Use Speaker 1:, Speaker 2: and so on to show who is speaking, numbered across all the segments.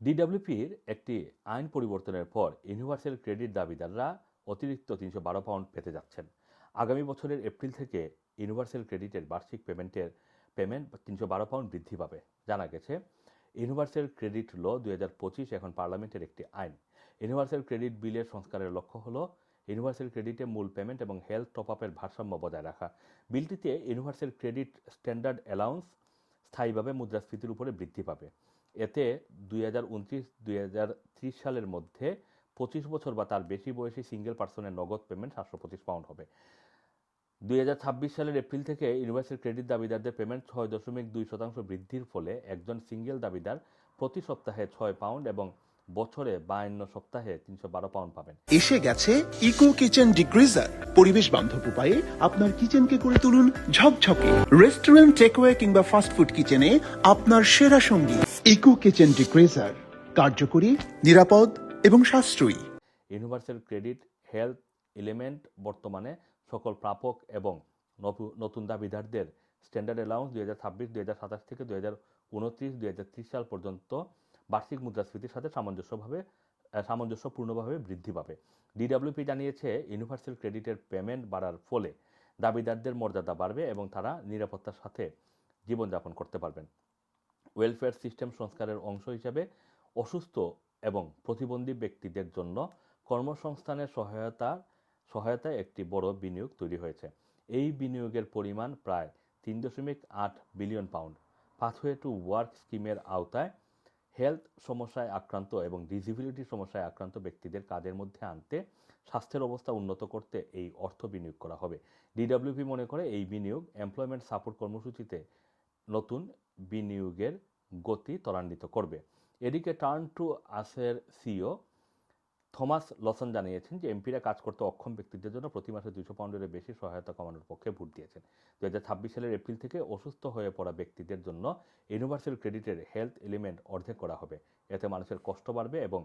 Speaker 1: ডিডব্লিউপির একটি আইন পরিবর্তনের পর ইউনিভার্সাল ক্রেডিট দাবিদাররা অতিরিক্ত তিনশো বারো পাউন্ড পেতে যাচ্ছেন। আগামী বছরের এপ্রিল থেকে ইউনিভার্সাল ক্রেডিটের বার্ষিক পেমেন্টের পেমেন্ট তিনশো বারো পাউন্ড বৃদ্ধি পাবে। জানা গেছে, ইউনিভার্সাল ক্রেডিট ল দুই হাজার পঁচিশ এখন পার্লামেন্টের একটি আইন। ইউনিভার্সাল ক্রেডিট বিলের সংস্কারের লক্ষ্য হলো ইউনিভার্সাল ক্রেডিটে মূল পেমেন্ট এবং হেলথ টপ আপের ভারসাম্য বজায় রাখা। বিলটিতে ইউনিভার্সাল ক্রেডিট স্ট্যান্ডার্ড অ্যালাউন্স স্থায়ীভাবে মুদ্রাস্ফীতির উপরে বৃদ্ধি পাবে। এতে দুই হাজার উনত্রিশ, দুই হাজার ত্রিশ সালের মধ্যে পঁচিশ বছর বা তার বেশি বয়সী সিঙ্গেল পার্সনের নগদ পেমেন্ট সাতশো পঁচিশ পাউন্ড হবে। দুই হাজার ছাব্বিশ সালের এপ্রিল থেকে ইউনিভার্সাল ক্রেডিট দাবিদারদের পেমেন্ট ছয় দশমিক দুই শতাংশ বৃদ্ধির ফলে একজন সিঙ্গেল দাবিদার প্রতি সপ্তাহে ছয় পাউন্ড এবং বছরে বায়ান্ন সপ্তাহে তিনশো বারো পাউন্ড পাবেন।
Speaker 2: এসে গেছে ইকো কিচেন ডিগ্রিজার পরিবেশ বান্ধব উপায়ে আপনার কিচেনকে করে তুলুন ঝকঝকে। রেস্টুরেন্ট টেকওয়ে কিংবা ফাস্টফুড কিচেনে আপনার সেরা সঙ্গী। ইকো কিচেন ডিগ্রিজার কার্যকরী, নিরাপদ এবং সাশ্রয়ী।
Speaker 1: ইউনিভার্সাল ক্রেডিট হেলথ এলিমেন্ট বর্তমানে সকল প্রাপক এবং নতুন দাবিদারদের স্ট্যান্ডার্ড অ্যালাউন্স দুই হাজার ছাব্বিশ, দুই হাজার সাতাশ থেকে দুই হাজার উনত্রিশ, দুই হাজার ত্রিশ সাল পর্যন্ত বার্ষিক মুদ্রাস্ফীতির সাথে সামঞ্জস্যভাবে সামঞ্জস্যপূর্ণভাবে বৃদ্ধি পাবে। ডিডব্লিউপি জানিয়েছে, ইউনিভার্সাল ক্রেডিটের পেমেন্ট বাড়ার ফলে দাবিদারদের মর্যাদা বাড়বে এবং তারা নিরাপত্তার সাথে জীবনযাপন করতে পারবেন। ওয়েলফেয়ার সিস্টেম সংস্কারের অংশ হিসেবে অসুস্থ এবং প্রতিবন্ধী ব্যক্তিদের জন্য কর্মসংস্থানের সহায়তা, সহায়তায় একটি বড় বিনিয়োগ তৈরি হয়েছে। এই বিনিয়োগের পরিমাণ প্রায় তিন দশমিক আট billion pound. Pathway to work স্কিমের আওতায় হেলথ সমস্যায় আক্রান্ত এবং ডিজিবিলিটি সমস্যায় আক্রান্ত ব্যক্তিদের কাজের মধ্যে আনতে স্বাস্থ্যের অবস্থা উন্নত করতে এই অর্থ বিনিয়োগ করা হবে। ডিডব্লিউপি মনে করে এই বিনিয়োগ এমপ্লয়মেন্ট সাপোর্ট কর্মসূচিতে নতুন বিনিয়োগের গতি ত্বরান্বিত করবে। এদিকে টার্ন টু আসের সিও থমাস লসন জানিয়েছেন যে এমপিরা কাজ করতে অক্ষম ব্যক্তিদের জন্য প্রতি মাসে দুশো পাউন্ডের বেশি সহায়তা কমানোর পক্ষে ভোট দিয়েছেন। দু হাজার ছাব্বিশ সালের এপ্রিল থেকে অসুস্থ হয়ে পড়া ব্যক্তিদের জন্য ইউনিভার্সাল ক্রেডিটের হেলথ এলিমেন্ট অর্ধেক করা হবে। এতে মানুষের কষ্ট বাড়বে এবং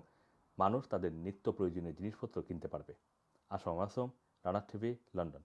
Speaker 1: মানুষ তাদের নিত্য প্রয়োজনীয় জিনিসপত্র কিনতে পারবে। Assam Assam Rana TV, London.